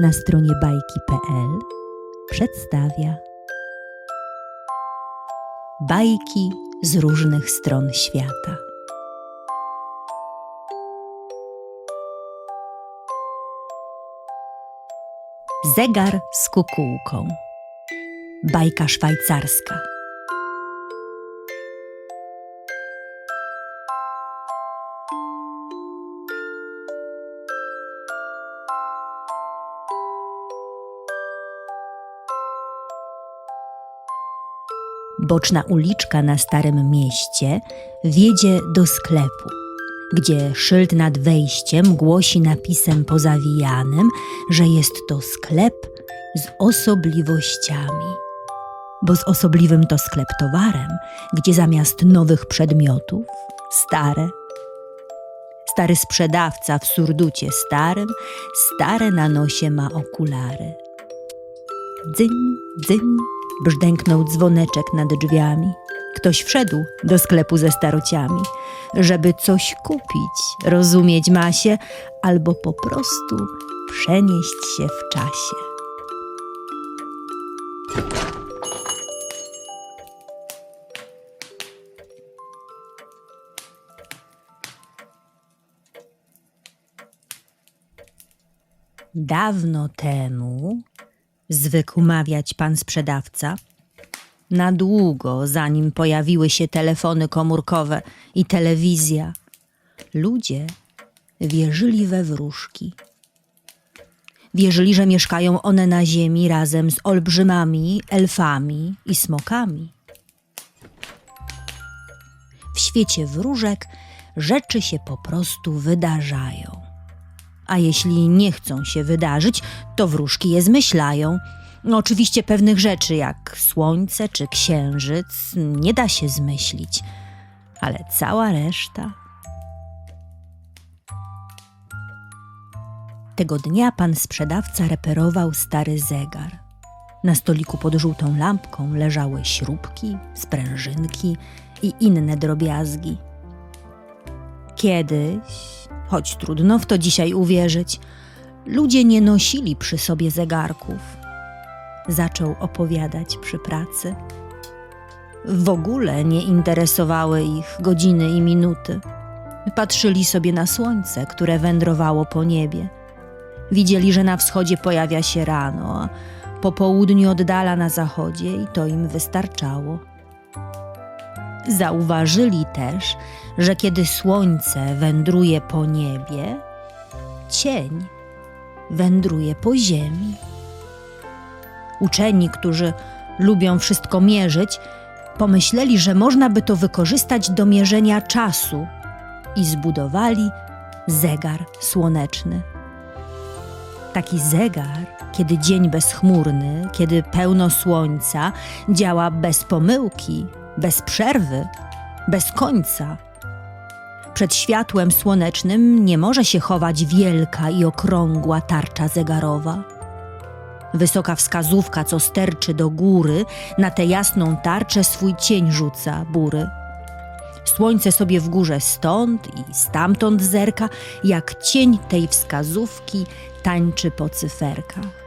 na stronie bajki.pl przedstawia bajki z różnych stron świata. Zegar z kukułką. Bajka szwajcarska. Boczna uliczka na Starym Mieście wiedzie do sklepu, gdzie szyld nad wejściem głosi napisem pozawijanym, że jest to sklep z osobliwościami. Bo z osobliwym to sklep towarem, gdzie zamiast nowych przedmiotów stare. Stary sprzedawca w surducie starym, stare na nosie ma okulary. Dzyń, dzyń, brzdęknął dzwoneczek nad drzwiami. Ktoś wszedł do sklepu ze starociami, żeby coś kupić, rozumieć ma się, albo po prostu przenieść się w czasie. Dawno temu, zwykł mawiać pan sprzedawca, na długo zanim pojawiły się telefony komórkowe i telewizja, ludzie wierzyli we wróżki. Wierzyli, że mieszkają one na ziemi razem z olbrzymami, elfami i smokami. W świecie wróżek rzeczy się po prostu wydarzają. A jeśli nie chcą się wydarzyć, to wróżki je zmyślają. No, oczywiście pewnych rzeczy, jak słońce czy księżyc, nie da się zmyślić, ale cała reszta. Tego dnia pan sprzedawca reperował stary zegar. Na stoliku pod żółtą lampką leżały śrubki, sprężynki i inne drobiazgi. Kiedyś, choć trudno w to dzisiaj uwierzyć, ludzie nie nosili przy sobie zegarków. Zaczął opowiadać przy pracy. W ogóle nie interesowały ich godziny i minuty. Patrzyli sobie na słońce, które wędrowało po niebie. Widzieli, że na wschodzie pojawia się rano, a po południu oddala na zachodzie i to im wystarczało. Zauważyli też, że kiedy słońce wędruje po niebie, cień wędruje po ziemi. Uczeni, którzy lubią wszystko mierzyć, pomyśleli, że można by to wykorzystać do mierzenia czasu i zbudowali zegar słoneczny. Taki zegar, kiedy dzień bezchmurny, kiedy pełno słońca, działa bez pomyłki, bez przerwy, bez końca. Przed światłem słonecznym nie może się chować wielka i okrągła tarcza zegarowa. Wysoka wskazówka, co sterczy do góry, na tę jasną tarczę swój cień rzuca bury. Słońce sobie w górze stąd i stamtąd zerka, jak cień tej wskazówki tańczy po cyferkach.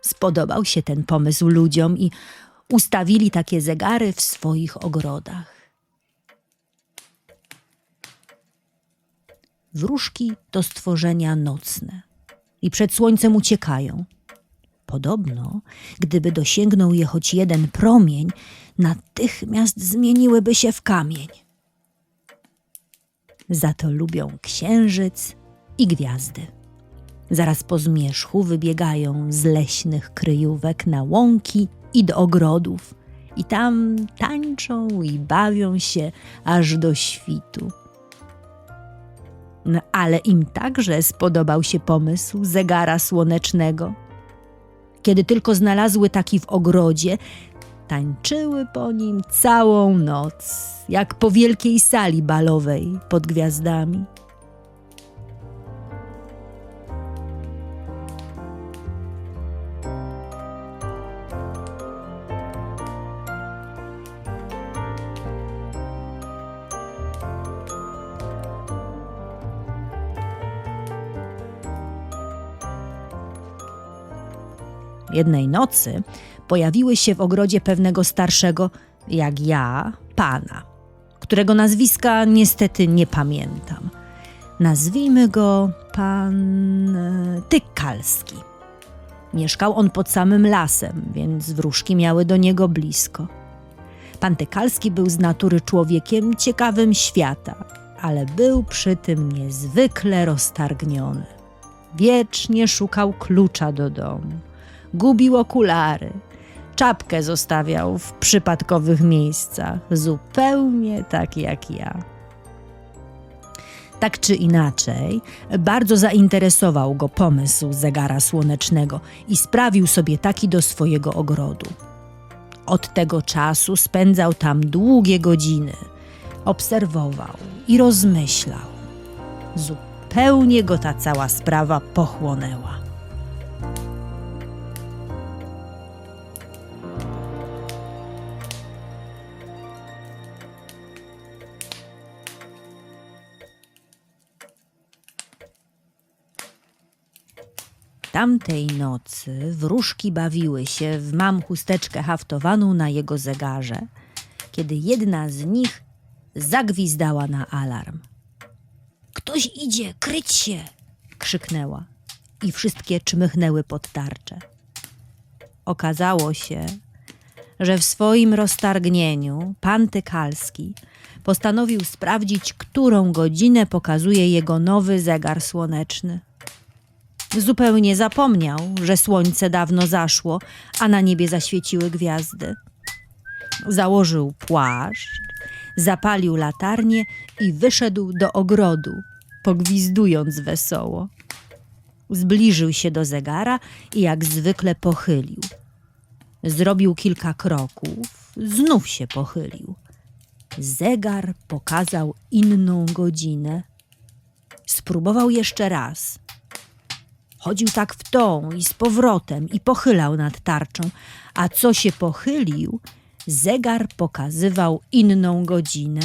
Spodobał się ten pomysł ludziom i ustawili takie zegary w swoich ogrodach. Wróżki to stworzenia nocne i przed słońcem uciekają. Podobno, gdyby dosięgnął je choć jeden promień, natychmiast zmieniłyby się w kamień. Za to lubią księżyc i gwiazdy. Zaraz po zmierzchu wybiegają z leśnych kryjówek na łąki i do ogrodów i tam tańczą i bawią się aż do świtu. No, ale im także spodobał się pomysł zegara słonecznego. Kiedy tylko znalazły taki w ogrodzie, tańczyły po nim całą noc, jak po wielkiej sali balowej pod gwiazdami. Jednej nocy pojawiły się w ogrodzie pewnego starszego, jak ja, pana, którego nazwiska niestety nie pamiętam. Nazwijmy go pan e, Tykalski. Mieszkał on pod samym lasem, więc wróżki miały do niego blisko. Pan Tykalski był z natury człowiekiem ciekawym świata, ale był przy tym niezwykle roztargniony. Wiecznie szukał klucza do domu, gubił okulary, czapkę zostawiał w przypadkowych miejscach, zupełnie tak jak ja. Tak czy inaczej, bardzo zainteresował go pomysł zegara słonecznego i sprawił sobie taki do swojego ogrodu. Od tego czasu spędzał tam długie godziny, obserwował i rozmyślał. Zupełnie go ta cała sprawa pochłonęła. Tamtej nocy wróżki bawiły się w mam chusteczkę haftowaną na jego zegarze, kiedy jedna z nich zagwizdała na alarm. Ktoś idzie, kryć się! krzyknęła i wszystkie czmychnęły pod tarczę. Okazało się, że w swoim roztargnieniu pan Tykalski postanowił sprawdzić, którą godzinę pokazuje jego nowy zegar słoneczny. Zupełnie zapomniał, że słońce dawno zaszło, a na niebie zaświeciły gwiazdy. Założył płaszcz, zapalił latarnię i wyszedł do ogrodu, pogwizdując wesoło. Zbliżył się do zegara i jak zwykle pochylił. Zrobił kilka kroków, znów się pochylił. Zegar pokazał inną godzinę. Spróbował jeszcze raz. Chodził tak w tą i z powrotem i pochylał nad tarczą, a co się pochylił, zegar pokazywał inną godzinę.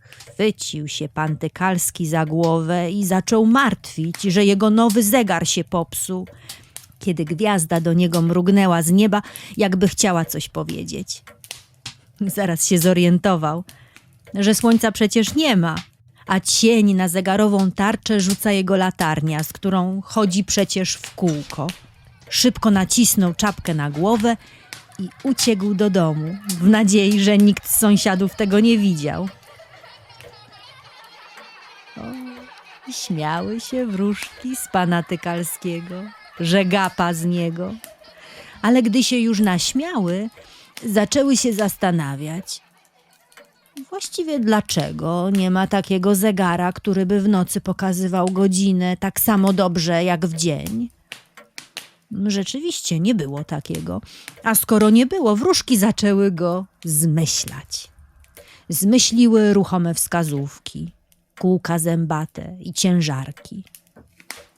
Chwycił się pan Tykalski za głowę i zaczął martwić, że jego nowy zegar się popsuł, kiedy gwiazda do niego mrugnęła z nieba, jakby chciała coś powiedzieć. Zaraz się zorientował, że słońca przecież nie ma, a cień na zegarową tarczę rzuca jego latarnia, z którą chodzi przecież w kółko. Szybko nacisnął czapkę na głowę i uciekł do domu, w nadziei, że nikt z sąsiadów tego nie widział. O, śmiały się wróżki z pana Tykalskiego, że gapa z niego. Ale gdy się już naśmiały, zaczęły się zastanawiać, Właściwie dlaczego nie ma takiego zegara, który by w nocy pokazywał godzinę tak samo dobrze jak w dzień? Rzeczywiście nie było takiego. A skoro nie było, wróżki zaczęły go zmyślać. Zmyśliły ruchome wskazówki, kółka zębate i ciężarki.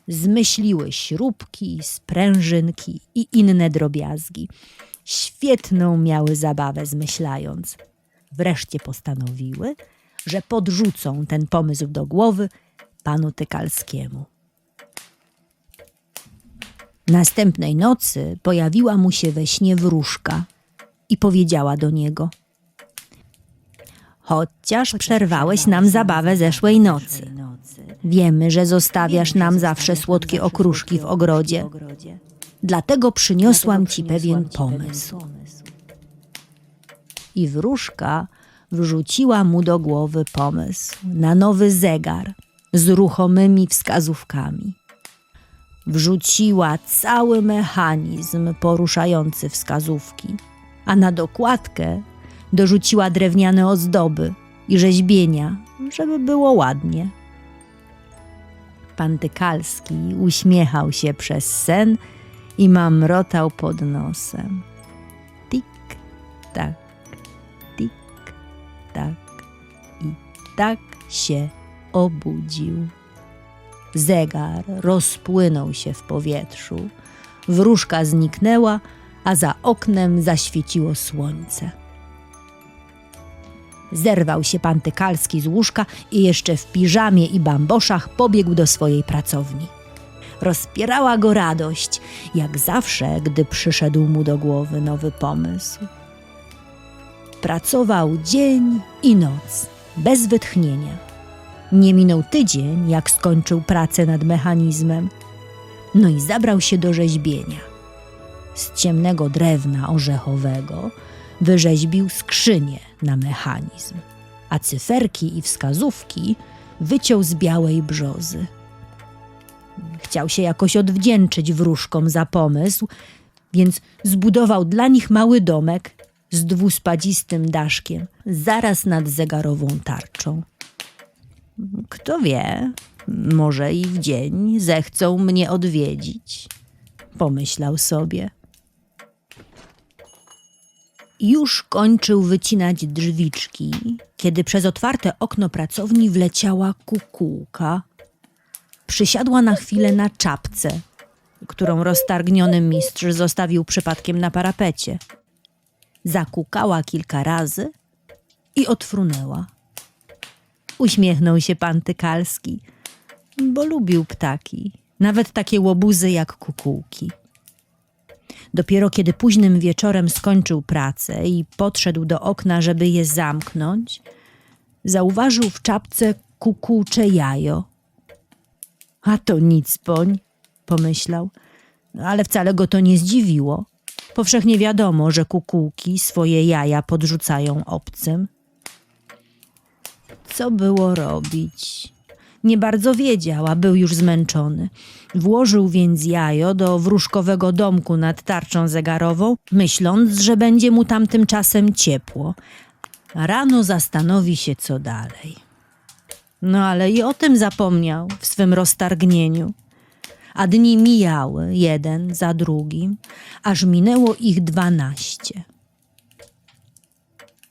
Zmyśliły śrubki, sprężynki i inne drobiazgi. Świetną miały zabawę zmyślając – wreszcie postanowiły, że podrzucą ten pomysł do głowy panu Tykalskiemu. Następnej nocy pojawiła mu się we śnie wróżka i powiedziała do niego: Chociaż przerwałeś nam zabawę zeszłej nocy. Wiemy, że zostawiasz nam zawsze słodkie okruszki w ogrodzie. Dlatego przyniosłam ci pewien pomysł i wróżka wrzuciła mu do głowy pomysł na nowy zegar z ruchomymi wskazówkami. Wrzuciła cały mechanizm poruszający wskazówki, a na dokładkę dorzuciła drewniane ozdoby i rzeźbienia, żeby było ładnie. Pan Tykalski uśmiechał się przez sen i mamrotał pod nosem. Tik, tak tak i tak się obudził. Zegar rozpłynął się w powietrzu, wróżka zniknęła, a za oknem zaświeciło słońce. Zerwał się pan Tykalski z łóżka i jeszcze w piżamie i bamboszach pobiegł do swojej pracowni. rozpierała go radość, jak zawsze, gdy przyszedł mu do głowy nowy pomysł. Pracował dzień i noc, bez wytchnienia. Nie minął tydzień, jak skończył pracę nad mechanizmem. No i zabrał się do rzeźbienia. Z ciemnego drewna orzechowego wyrzeźbił skrzynię na mechanizm, a cyferki i wskazówki wyciął z białej brzozy. Chciał się jakoś odwdzięczyć wróżkom za pomysł, więc zbudował dla nich mały domek z dwuspadzistym daszkiem, zaraz nad zegarową tarczą. Kto wie, może i w dzień zechcą mnie odwiedzić, pomyślał sobie. Już kończył wycinać drzwiczki, kiedy przez otwarte okno pracowni wleciała kukułka. Przysiadła na chwilę na czapce, którą roztargniony mistrz zostawił przypadkiem na parapecie. Zakukała kilka razy i odfrunęła. Uśmiechnął się pan Tykalski, bo lubił ptaki, nawet takie łobuzy jak kukułki. Dopiero kiedy późnym wieczorem skończył pracę i podszedł do okna, żeby je zamknąć, zauważył w czapce kukułcze jajo. A to nic poń, pomyślał, ale wcale go to nie zdziwiło. Powszechnie wiadomo, że kukułki swoje jaja podrzucają obcym. Co było robić? Nie bardzo wiedział, a był już zmęczony. Włożył więc jajo do wróżkowego domku nad tarczą zegarową, myśląc, że będzie mu tam tymczasem ciepło. Rano zastanowi się, co dalej. No ale i o tym zapomniał w swym roztargnieniu. A dni mijały, jeden za drugim, aż minęło ich dwanaście.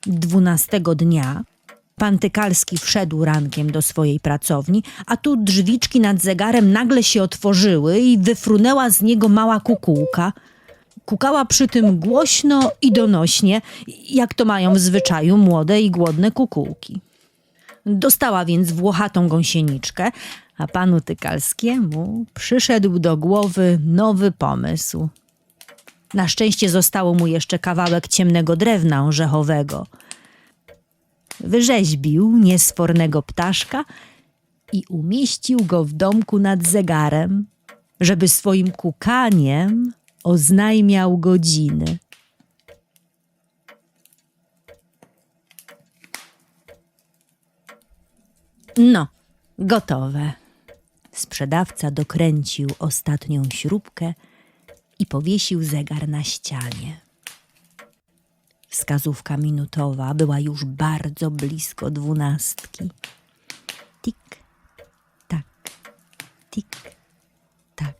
Dwunastego dnia Pan Tykalski wszedł rankiem do swojej pracowni, a tu drzwiczki nad zegarem nagle się otworzyły i wyfrunęła z niego mała kukułka. Kukała przy tym głośno i donośnie, jak to mają w zwyczaju młode i głodne kukułki. Dostała więc włochatą gąsieniczkę, a panu Tykalskiemu przyszedł do głowy nowy pomysł. Na szczęście zostało mu jeszcze kawałek ciemnego drewna orzechowego – wyrzeźbił niesfornego ptaszka i umieścił go w domku nad zegarem, żeby swoim kukaniem oznajmiał godziny. No, gotowe. Sprzedawca dokręcił ostatnią śrubkę i powiesił zegar na ścianie. Wskazówka minutowa była już bardzo blisko dwunastki. Tik, tak, tik, tak.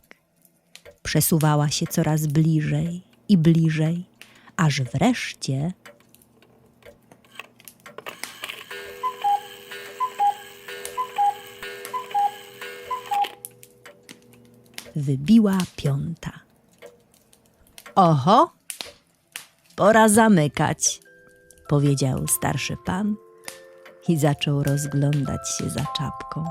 Przesuwała się coraz bliżej i bliżej, aż wreszcie wybiła piąta. Oho! Pora zamykać, powiedział starszy pan i zaczął rozglądać się za czapką.